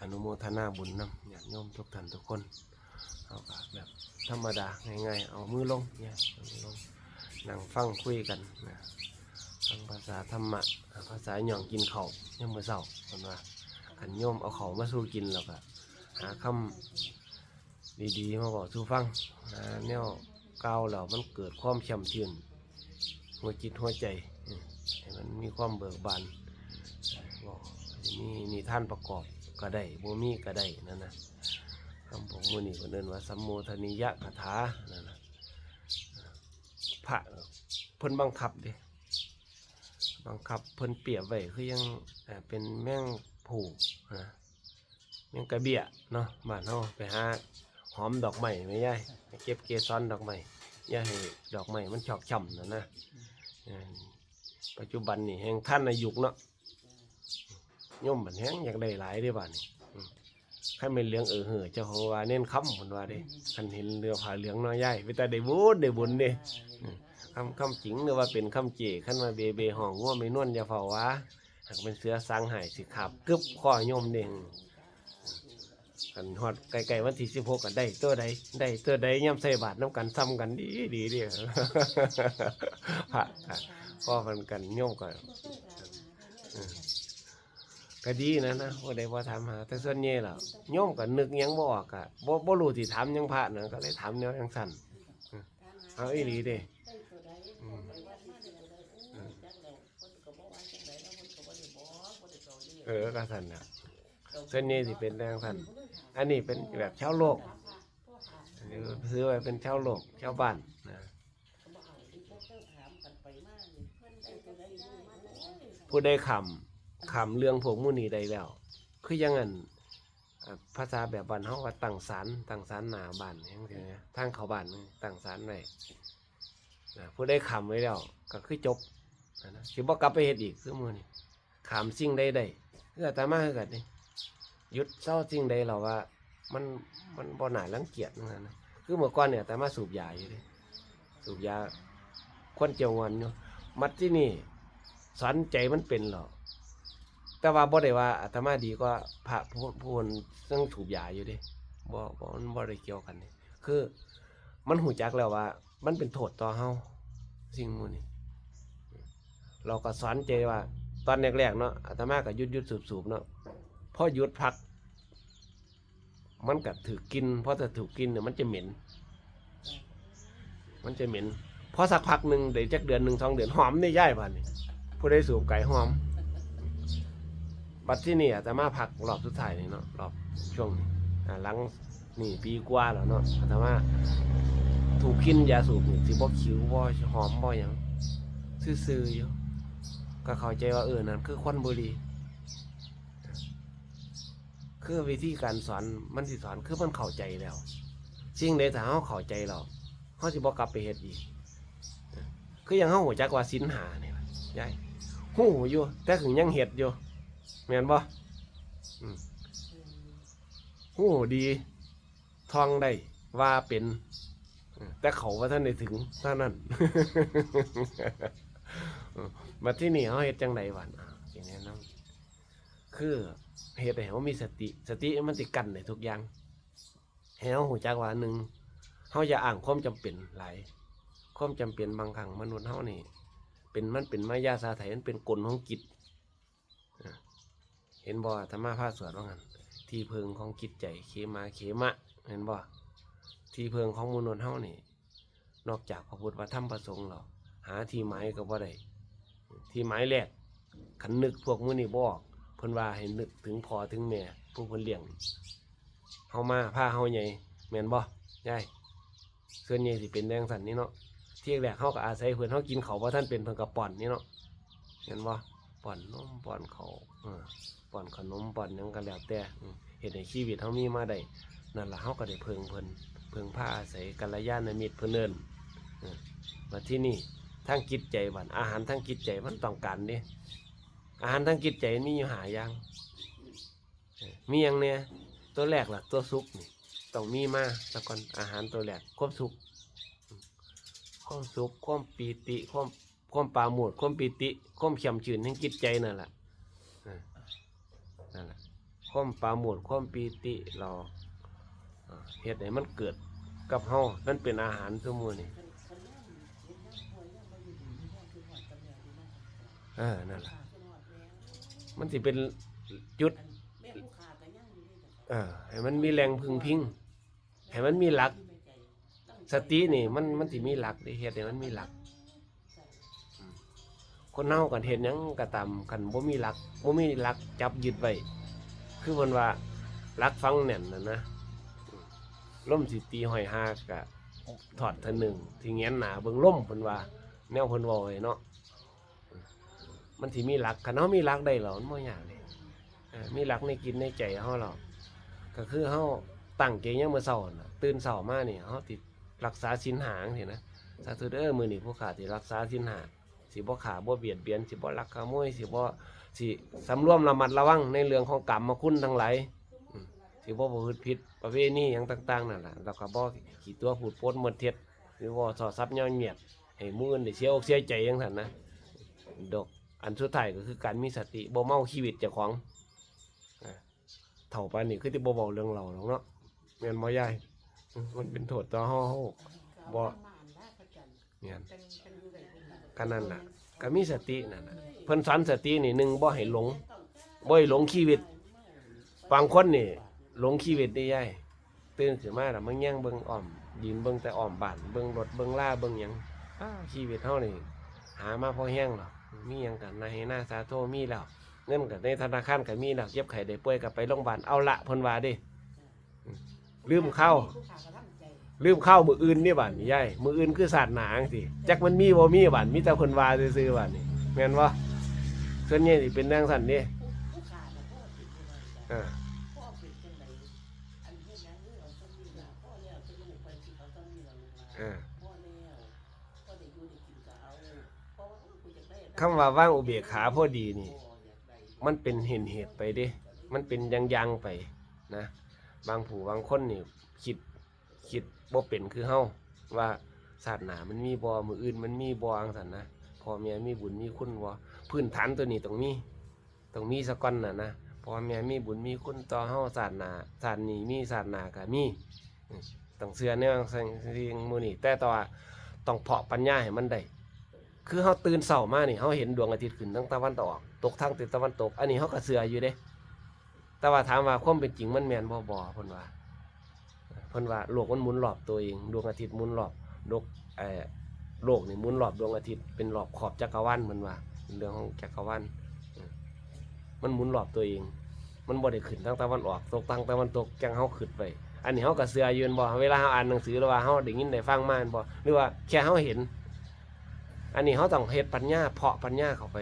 อนุโมทนาบุญนำญาติโยมทุกท่านทุกคนเอาแบบธรรมดาง่ายๆเอามือลงเนี่ยมือลงนั่งฟังคุยกันนะฟังภาษาธรรมะภาษาหย่องกินเขาวยังมือเช้าคนว่าขันโยมเอาเขาวมาสู้กินแล้วก็หาคำดีๆมาบอกสู้ฟังหาแนวเก่าวแล้วมันเกิดความช่ำชื่นหัวจิตหัวใจมให้มันมีความเบิกบานบอกมีนิทานประกอบ ก็ได้บ่มีก็ได้นั่นนะคำผมมือนี่คนเดินว่าสัมโมทนิยะคาถานั่นนะพระเพิ่นบังคับด้บังคับเพิ่นเปียบไว้คือยังเป็นแมงผูกนะแมงกระเบียเนาะบ้านเฮาไปหาหอมดอกไม้ไม่ย่ายเก็บเกสรดอกไม้ย่าให้ดอกไม้มันชอกช่ำนะนะปัจจุบันนี่แห่งท่านอายุเนาะ ย่อมบันแห้งอยากได้หลายเด้บ้านนี่อืมใครเป็นเหลืองเออเห่อเจ้าของว่าเน้นคำผนว่าเด้คันเห็นเรือผาเหลืองน้อยใหญ่ไปแต่ได้บุญได้บุญเด้คำคำจริงหรือว่าเป็นคำเจขั้นมาเบเบห้องง่วไม่นวลอย่าเฝ้าว่าหากเป็นเสือสังหายสิขับกึบข้อโยมเด้งกันฮอดไกลๆวันที่สิบหกกันได้ตัวใดได้ตัวใดย่ำใส่บาทน้ำกันซ้ำกันดีดีเดียวพระอะพ่อมันกันโยมกัน ก็ดีนะนะว่าได้ว่าถามหา แต่ส่วนใหญ่แล้วโยมก็นึกหยังบ่ออกอะบ่บ่รู้ที่ถามหยังพระนะก็เลยถามแนวยังสั่นอืมเอาอีหลีเด้อืมเออก็สันนะเส้นนี้ที่เป็นแดงสันอันนี้เป็นแบบชาวโลกอันนี้ซื้อไว้เป็นชาวโลกชาวบ้านนะผู้ได้คำ คำเรื่องพวกมุนีได้แล้ว คือยังงั้นอ่าภาษาแบบบ้านเฮาว่าตั้งศาลตั้งศาลหนาบ้านจังซี่นะทางเขาบ้านนี่ตั้งศาลไว้นะผู้ได้ขำไว้แล้วก็คือจบนะสิบ่กลับไปเฮ็ดอีกคือมือนี่ขำสิ่งใดใดคืออาตมาคือกันนี่ยุดเศร้าสิ่งใดเราว่า มันมันบ่หน่ารังเกียจนะนะคือเมื่อก่อนเนี่ยอาตมาสูบยาอยู่เดิสูบยาควนเจียวงอนอยู่มัดที่นี่สอนใจมันเป็นหรอก แต่ว่าบ่ได้ว่าอาตมาดีกว่าพระผู้ผู้คนซึ่งสูบยาอยู่เดิบ่บ่มันบ่ได้เกี่ยวกันนี่คือ มันหูจักแล้วว่า มันเป็นโทษต่อเฮาสิ่งมูนี่เราก็สอนใจว่า ตอนแรกๆเนาะอาตมาก็หยุดหยุดสูบสูบๆเนาะพอหยุดพัก มันก็ถือกินเพราะถ้าถูกกินเนี่ยมันจะเหม็น มันจะเหม็นพอสักพักหนึ่งเดี๋ยวจักเดือนหนึ่งสองเดือนหอมนี่ย่ายผ่านนี่ผู้ได้สูบไก่หอม บัดที่นี่อาตมาพักรอบสุดท้ายนี่เนาะรอบช่วงนี้อ่าหลังนี่ปีกว่าแล้วเนาะอาตมาถูกกินยาสูบนี่สิบ่คิวบ่หอมบ่หยังซื่อๆอยู่ก็เข้าใจว่าเออนั่นคือควันบุหรี่คือวิธีการสอนมันสิสอนคือมันเข้าใจแล้วสิ่งใดถ้าเฮาเข้าใจแล้วเฮาสิบ่กลับไปเฮ็ดอีกคือยังเฮาหูจักว่าศีลหาเนี่ล่ะยายฮู้อยู่แต่ถึงยังเฮ็ดอยู่ แม่นบ่อืมฮู้ดีท่องได้ว่าเป็น แต่เขาว่าท่านได้ถึงเท่านั้นมาที่นี่เขาเฮ็ดจังไดวันอ่าอย่างนี้น้ำคือเฮ็ดให้เขามีสติ สติมันติกันในทุกอย่างให้เขาหูจักว่าหนึ่งเขาอย่าอ่างความจำเป็นหลายความจำเป็นบางครั้งมนุษย์เขานี่ เป็นมันเป็นมายาสาไถมันเป็นกลของจิตอ่าเห็นบ่ธรรมะพาสวดว่างั้นที่เพิงของจิตใจเขมาเขมะ เห็นบ่ที่เพิงของมนุษย์เฮานี่ นอกจากพระพุทธพระธรรมพระสงฆ์แล้วหาที่หมายก็บ่ได้ที่หมายแรกขันนึกพวกมื้อนี้บ่อกเพิ่นว่าให้นึกถึงพ่อถึงแม่ผู้เพิ่นเลี้ยงเฮามาพาเฮาใหญ่แม่นบ่ยายส่วนใหญ่สิเป็นแดงสันนี่เนาะเที่ยงแรกเฮาก็อาศัยเพิ่นเฮากินเขาวบ่ทันเป็นเพิ่นก็ป้อนนี่เนาะเห็นบ่ป้อนนมป้อนเขาวเออ ป้อนขนมป้อนยังก็แล้วแต่เฮ็ดให้ชีวิตเฮามีมาได้นั่นละเฮาก็ได้เพิงเพิ่นเพิงผ้าอาศัยกัลยาณมิตรเพื่อนเอินมาที่นี่ทั้งจิตใจบันอาหารทั้งจิตใจมันต้องการเนี่ยอาหารทั้งจิตใจมีอยู่หาย่างมีอย่างเนี่ยตัวแรกล่ะ ตัวสุกนี่ต้องมีมาแล้วก่อนอาหารตัวแรกความสุขความสุขความปีติความความปราโมดความปีติความเฉ่ำชื่นแห่งจิตใจนั่นแหละ นั่นแหละความปราโมทย์ความปีติเราเฮ็ดให้มันเกิดกับเฮานั่นเป็นอาหารซุมื้อนี่เออนั่นแหละมันสิเป็นจุดเออให้มันมีแรงพึงพิงให้มันมีหลัก สตินี่มันมันสิมีหลักด้เฮ็ดให้มันมีหลัก คนเฮากันเฮ็ดหยังก็ตามคันบ่มีหลักบ่มีหลักจับยึดไว้คือเพิ่นว่าหลักฟังแน่นน่ะนะล่มสิตีห้อยหากก็ถอดทอหนึงที่แงนหนาเบิ่งล่มเพิ่นว่า แนวเพิ่นเว้าไว้เนาะมันสิมีหลักคันเฮามีหลักได้แล้วมันบ่ยากเลยมีหลักในกินในใจเฮาแล้วก็คือเฮาตั้งใจยามมื้อเช้าน่ะตื่นเช้ามานี่เฮาติรักษาสินหางสินะสาธุเด้อมือนี่ผู้ขาที่รักษาสินหาง สิบ่ขาบ่เบียดเบียนสิบ่ลักขโมยสิบ่สิสำรวมระมัดระวังในเรื่องของกรรมคุณทั้งหลายอืมสิบ่ประพฤติผิดประเวณีหยังต่าง ๆนั่นล่ะแล้วก็บ่ขี้ตัวพูดปดหมดเท็จหรือว่าสอดซับย่อเมียดให้หมู่อื่นได้เสียอกเสียใจจังซั่นนะดอกอันสุดท้ายก็คือการมีสติบ่เมาชีวิตเจ้าของอ่าเท่าปานนี้คือสิบ่เว้าเรื่องเราหรอกเนาะแม่นบ่ยายอืมมันเป็นโทษต่อเฮาเฮาบ่เนี่ย ก็นั่นน่ะ ก็มีสตินั่นน่ะเพิ่นสอนสตินี่หนึ่งบ่ให้หลงบ่ให้หลงชีวิตบางคนนี่หลงชีวิตได้ยายตื่นขึ้นมาแล้วมันย่างเบิ่งอ้อมยืนเบิ่งแต่อ้อมบ้านเบิ่งรถเบิ่งล่าเบิ่งหยังอ้าชีวิตเฮานี่หามาพอแห้งหรอกมีหยังกันนายหน้าสาโทมีแล้วเงินกับในธนาคารก็มีแล้วเจ็บไข้ได้ป่วยก็ไปโรงพยาบาลเอาละเพิ่นว่าเดิลืมเข้า ลืมเข้ามืออื่นนี่บัดนี่ยายมืออื่นคือศาสตร์หนาจังสิจักมันมีบ่มีบัดมีแต่คนว่าซื่อๆบัดนี่แม่นบ่ส่วนใหญ่นี่เป็นนางสั่นนี่ออเออคำว่าว่างอุเบกขาพอดีนี่ มันเป็นเห็นเหตุไปด้มันเป็นยังยังไปนะ บางผู้บางคนนี่คิดคิด บ่เป็นคือเฮาว่าศาสนามันมีบ่มืออื่น มันมีบ่อังสันนะพ่อแม่มีบุญมีคุณบ่พื้นฐานตัวนี้ต้องมีต้องมีสะก่อนน่ะนะพ่อแม่มีบุญมีคุณต่อเฮาศาสนาศาสนีมีศาสนาก็มีต้องเชื่อในบางสิ่งสิ่งมู่นี้แต่ต่อว่าต้องเพาะปัญญาให้มันได้คือเฮาตื่นเช้ามานี่เฮาเห็นดวงอาทิตย์ขึ้นทางตะวันตกตกทางทิศตะวันตก อันนี้เฮาก็เชื่ออยู่เด้ แต่ว่าถามว่าความเป็นจริงมันแมนบ่บ่เพิ่นว่า เพิ่นว่าโลกมันหมุนรอบตัวเองดวงอาทิตย์หมุนรอบโลกเอ่อโลกนี่หมุนรอบดวงอาทิตย์เป็นรอบขอบจักรวาลเพิ่นว่าเป็นเรื่องของจักรวาลมันหมุนรอบตัวเอง มันบ่ได้ขึ้นทางตะวันออกตกทางตะวันตกจังเฮาขึ้นไป อันนี้เฮาก็เชื่อยู่แม่นบ่เวลาเฮาอ่านหนังสือหรือว่าเฮาได้ยินได้ฟังมาแม่นบ่หรือว่าแค่เฮาเห็น อันนี้เฮาต้องเฮ็ดปัญญาเพาะปัญญาเข้าไป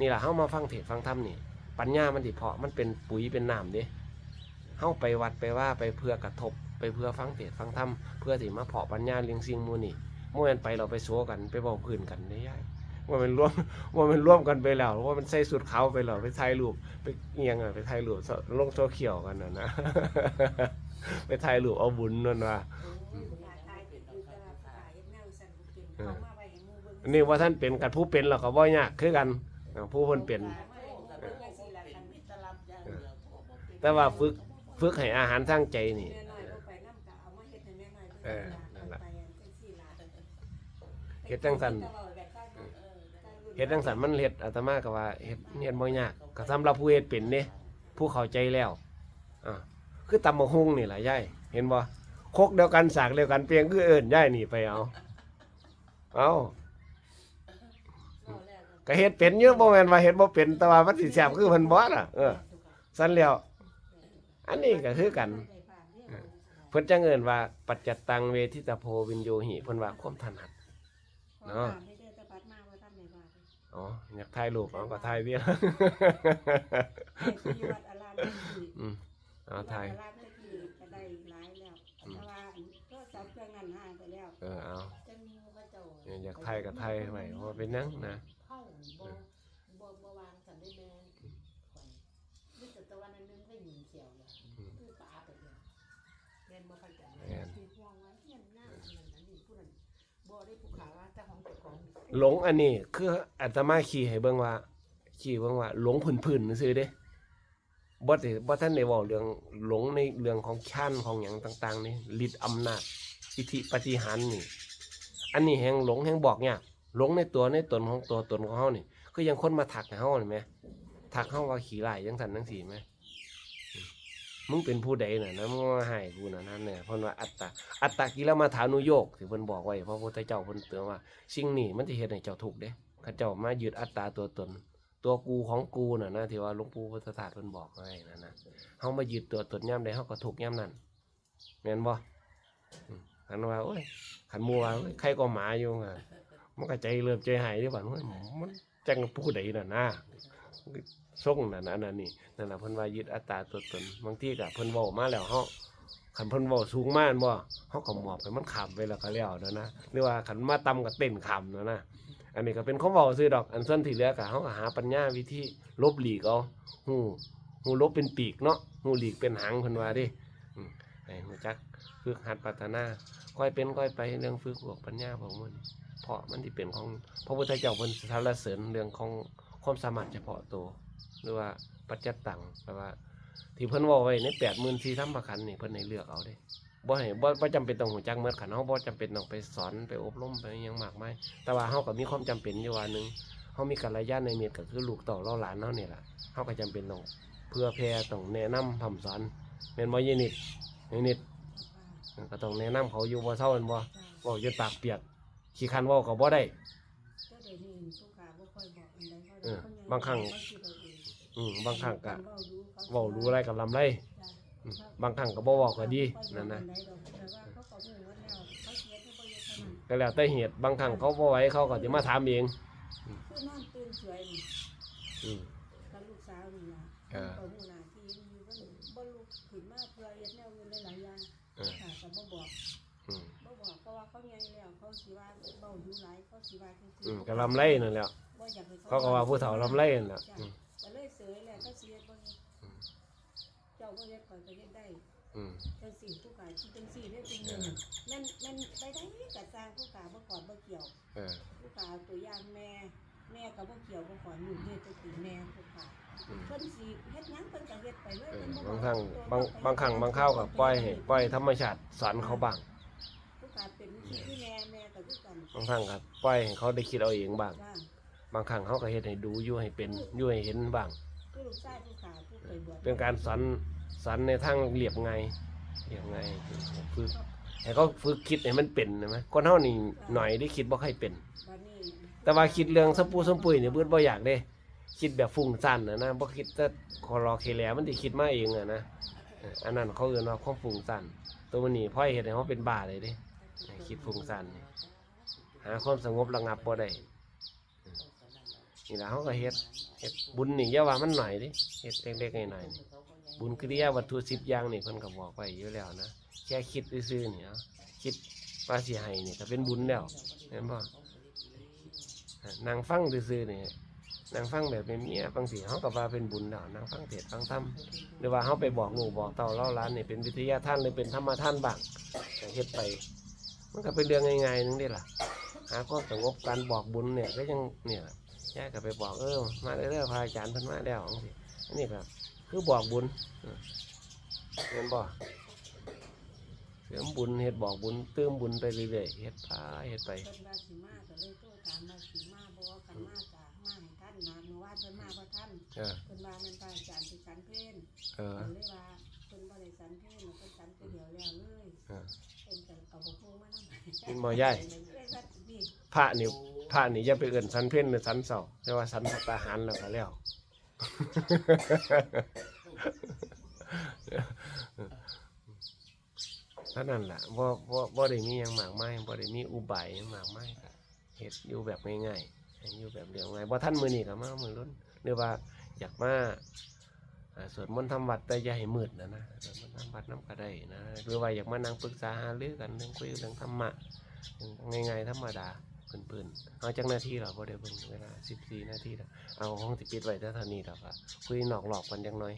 นี่ล่ะเฮามาฟังเทศฟังธรรมนี่ปัญญามันสิเพาะมันเป็นปุ๋ยเป็นน้ำเด้เฮาไปวัดไปว่าไปเพื่อกระทบ ไปเพื่อฟังเทศน์ฟังธรรมเพื่อที่มาเพาะปัญญาเลี้ยงสิ่งหมูนี่เมื่อวันไปเราไปโซกันไปบอกพื้นกันได้ยายว่ามันร่วมว่ามันร่วมกันไปแล้ว ว่ามันใส่สุดเขาไปแล้วไปถ่ายรูปไปเอียงอะไปถ่ายรูปลงโซเขียวกันนะนะไปถ่ายรูปเอาบุญนั่นว่าอันนี้ว่าท่านเป็นกันผู้เป็นเราก็บ่ยากคือกันอ่าผู้เพิ่นเป็น แต่ว่าฝึกฝึกให้อาหารทางใจนี่ เออนั่นล่ะ เฮ็ดจังซั่น เฮ็ดจังสันมันเฮ็ดอาตมาก็ว่าเฮ็ดเฮ็ดบ่ยากก็สำหรับผู้เฮ็ดเป็นเด้ผู้เข้าใจแล้วอ่าคือตำบักหุ่งนี่ล่ะยายเห็นบ่คกเดียวกันสากเดียวกันเพียงคือเอิ้นยายนี่ไปเอาเอาก็เฮ็ดเป็นอยู่บ่แม่นว่าเฮ็ดบ่เป็นแต่ว่ามันสิแซ่บคือเพิ่นบ่ล่ะเออซั่นแล้วอันนี้ก็คือกัน เพิ่นจังเอิ้นว่าปัจจตังเวทิตาโพวินโยหิเพิ่นว่าความถนัด เนาะอ๋ออยากถ่ายรูปเอาก็ถ่ายเดียวอืมเอาถ่ายจะได้หลายแล้วแต่ว่าก็จับเครื่องนั้นหายไปแล้วเออเอาจะมีพระเจ้าเนี่ยอยากถ่ายก็ถ่ายไว้เพราะว่าเป็นหยังนะ เข้าบ่บ่บ่วางกันได้แม่ข่อยนี่แต่ตะวันนั้นนึงได้ยินเสียวเลยคือปลาไปเลย เรียนบ่เข้าใจที่ห่วงไว้เงี้ยหน้าอันนี้ผู้นั้นบ่ได้ผู้ขาว่าแต่ของเจ้าของหลงอันนี้คืออาตมาขี่ให้เบิ่งว่าขี่เบิ่งว่าหลงพื้นๆซื่อๆเด้บ่ได้บ่ท่านได้เว้าเรื่องหลงในเรื่องของชั้นของหยังต่าง ๆ นี่ฤทธิ์อำนาจอิทธิปฏิหารย์นี่ อันนี้แฮงหลงแฮงบอกยากหลงในตัวในตนของตัวตนของเฮานี่คือยังคนมาทักให้เฮานี่แหมทักเฮาว่าขี้ร้ายจังซั่นจังซี่แหมอื มึงเป็นผู้ใดน่ะนะมึงมาให้กูน่ะนั่นเนี่ยเพิ่นว่าอัตตาอัตตากิลมาฐานุโยกที่เพิ่นบอกไว้พระพุทธเจ้าเพิ่นเตือนว่าสิ่งนี้มันสิเฮ็ดให้เจ้าทุกข์เด้เขาเจ้ามายึดอัตตาตัวตน ตัวกูของกูน่ะนะที่ว่าหลวงปู่พุทธทาสเพิ่นบอกไว้นั่นนะเฮามายึดตัวตนย่ำใดเฮาก็ทุกข์ย่ำนั้นแม่นบ่ขันว่าโอ้ยคันมู่ว่าโอ้ยใครก็หมาอยู่อะมันก็ใจเริ่มใจหายอยู่บัดว่ามันจังผู้ใดน่ะนะ ส่งนั่นนั่นนี่นั่นน่ะเพิ่นว่ายึดอัตตาตัวตนบางทีก็เพิ่นเว้ามาแล้วเฮาคันเพิ่นเว้าสูงมากบ่เฮาก็หมอบให้มันขำไปแล้วก็แล้วนั่นนะหรือว่าคันมาต่ำก็เต้นขำนั่นนะอันนี้ก็เป็นข้อเว้าซื้อดอกอันส่วนที่เหลือก็เฮาก็หาปัญญาวิธีลบหลีกเอาฮู้ฮู้ลบเป็นปีกเนาะฮู้หลีกเป็นหางเพิ่นว่าดิไอืมให้รู้จักฝึกหัดพัฒนาค่อยเป็นค่อยไปเรื่องฝึกบวกปัญญาของมันเพราะมันสิเป็นของพระพุทธเจ้าเพิ่นสรรเสริญเรื่องของ ความสามารถเฉพาะตัวหรือว่าปัจจัตตังแปลว่า ที่เพิ่นว้าไว้ใน84,000ธรรมขันธ์นี่เพิ่นให้เลือกเอาเด้บ่ให้บ่บ่จำเป็นต้องฮู้จักเมื่อขันเฮาบ่จำเป็นต้องไปสอนไปอบรมไปอิหยังมากมายแต่ว่าเฮาก็มีความจำเป็นอยู่ว่าหนึงเฮามีกัลยาณในเมียก็คือลูกเต่าเล่าหลานเฮานี่ล่ะเฮาก็จำเป็นต้องเพื่อแพร่ต้องแนะนำพร่ำสอนแม่นบ่ยินิดยินิดก็ต้องแนะนำเขาอยู่บ่เซาแม่นบ่เว้าจนปากเปียกขี้คันเว้าก็บ่ได้ ก็เดี๋ยวนี้ผู้ขาบ่ค่อยบอก อันใดเขาเออเขายังบางครั้งเขาคิดเอาเองอืมบางครั้งก็เว้ารู้เขาเว้ารู้อะไรกับลำไรจ้ะอืมบางครั้งก็บ่เว้าก็ดีนั่นนะแต่ว่าเขาก็รู้ว่าแล้วเขาเสียที่บ่เยอะเท่านั้นก็แล้วแต่เหตุบางครั้งเขาบ่ไหวเขาก็สิมาถามเองคือนอนตื่นสวยนี่อืมกับลูกสาวนี่ล่ะเออเขาหูหน้าที่อยู่บ่บ่ลุกขึ้นมาเพื่อเฮ็ดแนวอื่นหลายๆอย่างเออ ค่ะก็บ่บอก อืมบ่บอกเพราะว่าเขาใหญ่แล้วเขาสิว่าเว้าอยู่หลายเขาสิว่าจังซี่อืมก็ลำไรนั่นแหละบ่อยากให้ เขาก็ว่าผู้เฒ่าลำไรนั่นแหละจ้ะอืมก็เลยเสยแหละก็เสียบ่เฮ็ดอืมเจ้าบ่เฮ็ดข่อยก็เฮ็ดได้อืม จังสี่ผู้ขาที่จังสี่เนี่ยเป็นเงินแม่นแม่นไปได้กะสร้างผู้ขาบ่กอดบ่เกี่ยว เออ ผู้ขาเอาตัวอย่างแม่ แม่ก็บ่เกี่ยวบ่ขอหนูเฮ็ดจังซี่แม่ผู้ขาอืม เพิ่นสิเฮ็ดหยังเพิ่นก็เฮ็ดไปเลยเออเพิ่นบ่บางอกครั้งบางบางครั้งบางคราวก็ปล่อยให้ปล่อยธรรมชาติสอนเขาบ้าง ผู้ขาเป็นที่ที่แม่แม่ก็คือกันบางครั้งก็ปล่อยให้เขาได้คิดเอาเองบ้าง ว่า บางครั้งเขาก็เฮ็ดให้ดูอยู่ให้เป็นอยู่ให้เห็นบ้างคือลูกชายผู้ขาผู้เคยบวชเป็นการสอนสอนในทางเรียบง่ายเรียบง่ายฝึกให้เขาฝึกคิดให้มันเป็นนะมั้ยคนเฮานี่หน่อยได้คิดบ่ค่อยเป็น บัดนี้แต่ว่าคิดเรื่องสมปูสมปุยนี่เบิดบ่อยากเด้ คิดแบบฟุ้งซ่านนะนะบ่คิดแต่คอรอเคแลมันสิคิดมาเองอะนะเอออันนั้นเขาเอิ้นว่าความฟุ้งซ่านตัวมันนี่พ่อยเฮ็ดให้เฮาเป็นบ้าเลยเด้ ให้คิดฟุ้งซ่านนี่ หาความสงบระงับบ่ได้อืม นี่ละเฮาก็เฮ็ดเฮ็ดบุญนี่อย่าว่ามันหน่อยดิเฮ็ดเล็กๆน้อยๆนี่บุญกิริยาวัตถุ10อย่างนี่เพิ่นก็บอกไว้อยู่แล้วนะแค่คิดซื่อๆนี่เนาะคิดว่าสิให้นี่ก็เป็นบุญแล้วเห็นบ่นั่งฟังซื่อๆนี่นั่งฟังแบบเมียๆบางสิเฮาก็ว่าเป็นบุญแล้วนั่งฟังเทศฟังธรรมหรือว่าเฮาไปบอกลูกบอกเต้าเล่าหลานนี่เป็นวิทยาท่านหรือเป็นธรรมท่านบ้างก็เฮ็ดไป มันก็เป็นเรื่องง่ายๆนึงเด้ล่ะหาความสงบการบอกบุญเนี่ยก็ยังเนี่ย ยกกันไปบอกเออมาเรื่อยๆพระอาจารย์เพิ่นมาแล้วจังซี่อันนี้ก็คือบอกบุญเออเห็นบ่เสริมบุญเฮ็ดบอกบุญเติมบุญไปเรื่อยๆเฮ็ดไปเฮ็ดไปเพิ่นว่าสิมาก็เลยโทรถามว่าสิมาบ่คันมาก็มาให้ท่านนะเมื่อวานเพิ่นมาบ่ทันเออเพิ่นว่ามันพระอาจารย์สิสันเพลเออเพิ่นเลยว่าเพิ่นบ่ได้สันเพลเพิ่นสันไปเดียวแล้วเลยเออเพิ่นก็เอาบ่ฮู้มานำกินบ่ย่ายเลยว่านี่พระนี่พ ระนี่อย่าไปเอื่นสันเพ่นหรือสันเสาแต่ว่าสันพัตตาหารแล้วก็แล้วเท่านั้นแหละบ่บ่บ่าได้มีหยังมากมายบ่ได้มีอุบายหยังมากมายก็เฮ็ดอยู่แบบง่ายๆอยู่แบบเรียบง่ายบ่ทันมือนี้ก็มามือรุ่นหรือว่าอยากมาอ่าสวดมนต์ทำวัดแต่อย่าให้มืดนะนะสวดมนต์ทำวัดน้ำก็ได้นะหรือว่าอยากมานั่งปรึกษาหารือกันเรื่องคุยเรื่องธรรมะง่ายๆธรรมดา เพื่อนๆเอาจากหน้าที่เราพอได้เบิ่งเวลา 14 นาทีแล้วเอาห้องสิปิดไว้แต่เท่านี้แล้วก็คุยนอกหลอกกันจังน้อย